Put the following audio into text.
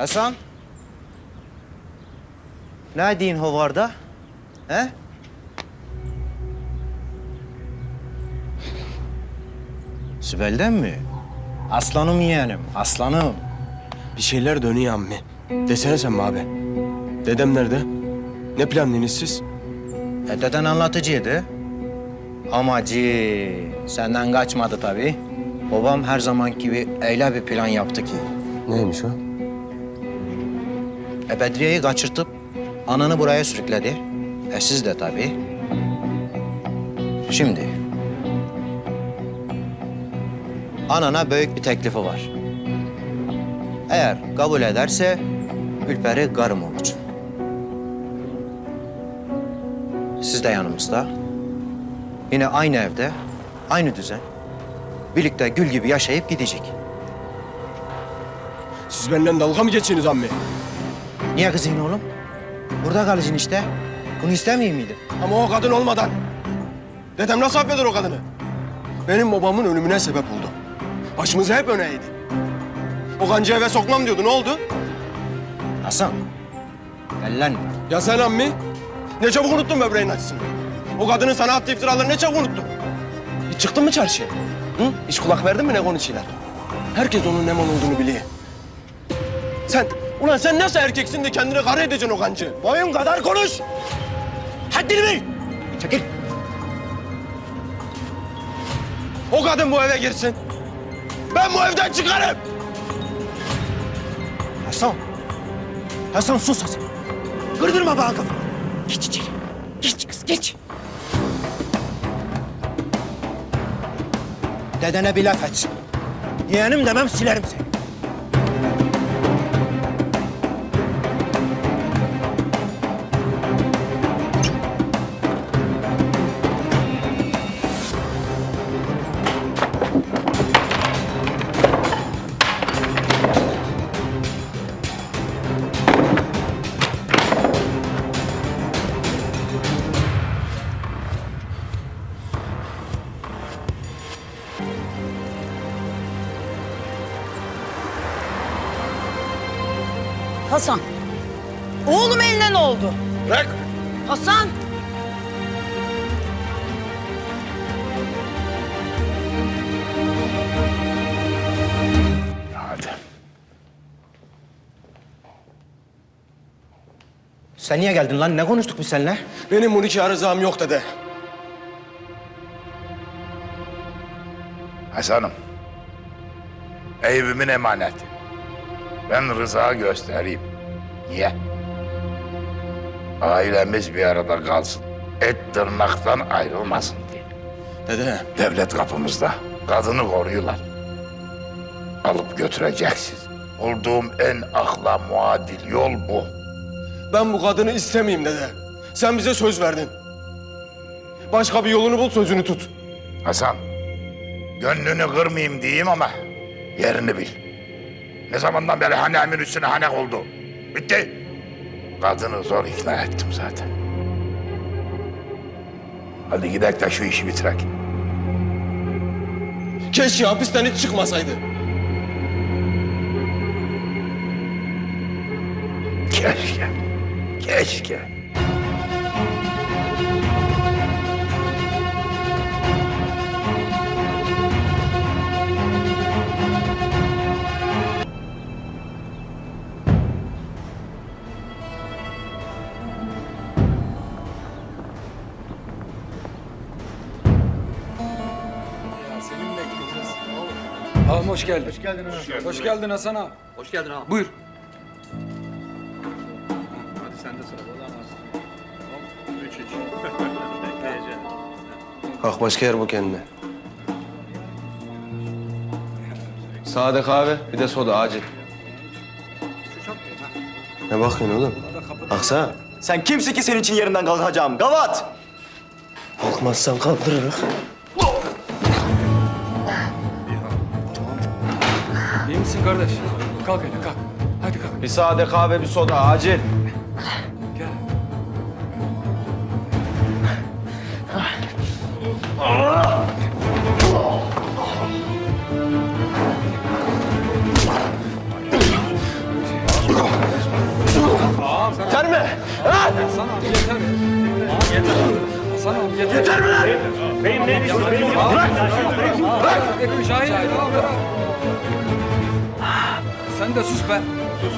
Hasan. Ne diyin hovarda? He? Sibel'den mi? Aslanım yeğenim, aslanım. Bir şeyler dönüyor ammi. Desene sen mi abi? Dedem nerede? Ne planlıyorsunuz siz? E, deden anlatıcıydı. Amacı senden kaçmadı tabii. Babam her zaman gibi öyle bir plan yaptı ki. Neymiş o? E, Bedriye'yi kaçırtıp ananı buraya sürükledi. E siz de tabii. Şimdi. Anana büyük bir teklifi var. Eğer kabul ederse Ülperi karım olacak. Siz de yanımızda. Yine aynı evde, aynı düzen. Birlikte gül gibi yaşayıp gidecek. Siz benden dalga mı geçiyorsunuz ammi? Niye kızıyorsun oğlum? Burada kalacaksın işte. Bunu istemeyeyim miydin? Ama o kadın olmadan. Dedem nasıl affeder o kadını? Benim babamın ölümüne sebep oldu. Başımızı hep öne eğdi. O kancı eve sokmam diyordu. Ne oldu? Hasan, ellenme. Ya sen ammi? Ne çabuk unuttun böbreğin acısını. O kadının sana attığı iftiraları ne çabuk unuttun. Hiç çıktın mı çarşıya? Hı? Hiç kulak verdin mi ne konuşuyorlar? Herkes onun ne mal olduğunu biliyor. Sen, ulan sen nasıl erkeksin de kendine kara edeceksin o kancı? Boyun kadar konuş. Haddini bil. Çekil. O kadın bu eve girsin. Ben bu evden çıkarım. Hasan. Hasan sus Hasan. Kırdırma bana kafanı. Geç içeri. Geç kız geç. Dedene bir laf et. Yeğenim demem silerim seni. Hasan. Oğlum eline ne oldu? Bırak. Hasan. Hadi. Sen niye geldin lan? Ne konuştuk biz seninle? Benim bu nikah rızam yok dede. Hasan'ım. Eyüp'ümün emaneti. Ben rıza göstereyim. Niye? Ailemiz bir arada kalsın. Et tırnaktan ayrılmasın diye. Dede, Devlet kapımızda. Kadını koruyorlar. Alıp götüreceksiniz. Bulduğum en akla muadil yol bu. ben bu kadını istemeyeyim dede. Sen bize söz verdin. Başka bir yolunu bul, sözünü tut. Hasan, gönlünü kırmayayım diyeyim ama yerini bil. Ne zamandan beri hanemin üstüne hanek oldu. Bitti. Kadını zor ikna ettim zaten. Hadi gidelim de şu işi bitirek. Keşke hapisten hiç çıkmasaydı. Keşke. Keşke. Ağam hoş geldin. Hoş geldin Hasan. Hoş geldin Hasan ağa. Hoş geldin ağam. Buyur. Hadi sen de sıra. Üç üç. Kalk başka yer bu kendine. Sade kahve, bir de soda acil. Ne bakıyorsun oğlum? Baksana. Sen kimsin ki senin için yerinden kalkacağım? Gavat! Kalkmazsan kaldırırız. İyi misin kardeş? Kalk hele kalk. Hadi kalk. Bir sade kahve, bir soda acil. Gel. Yeter mi? Ha? Hasan abi yeter. Yeter. Hasan abi yeter. Yeter mi lan? Bırak. Bırak. Şahin abi. bırak. Sen de sus be. Sus.